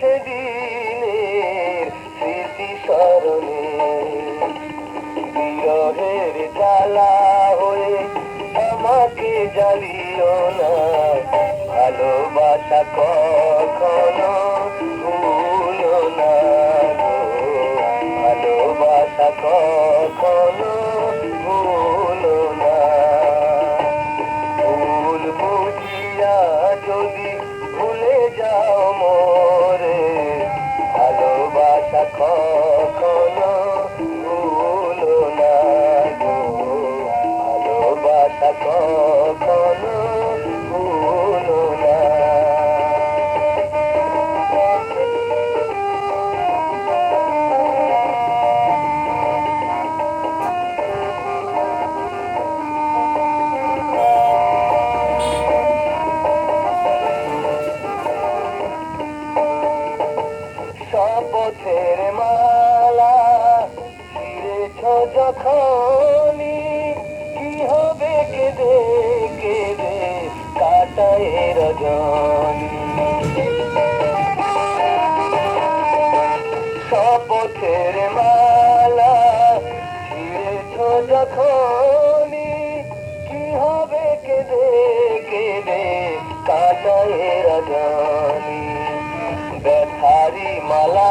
সেদিনের স্মৃতি স্মরণে। জ্বালা হয়ে আমাকে জ্বালিও না। ভালোবাসা কখনো ভুলো না। ছিঁড়েছ কি হবে কেঁদে কেঁদে কাটায় রজনী। শপথের মালা ছিঁড়েছ যখনই, কি হবে কেঁদে কেঁদে কাটায় রজনী। ব্যথারি মালা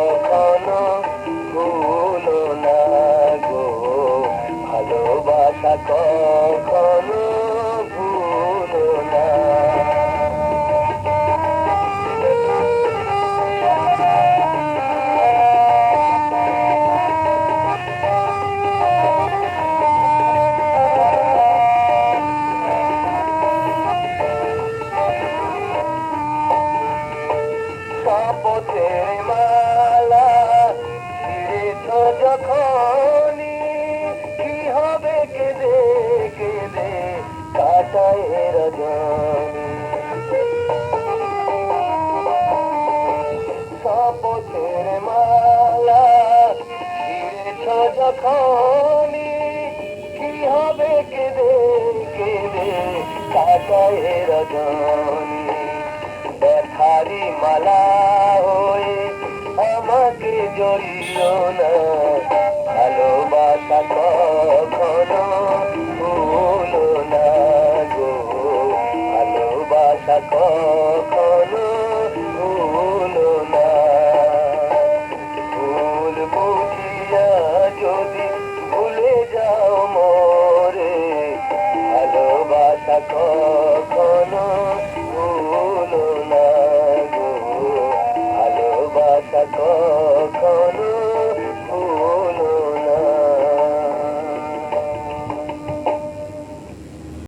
ভালোবাসা কখনো ভুলো না শপথের কেঁদে কেঁদে কাটায় রজনী ব্যথারি মালা হয়ে আমাকে জড়িও না। ভালোবাসা কখনো ভুলো না গো। ভালোবাসা কখনো sacó con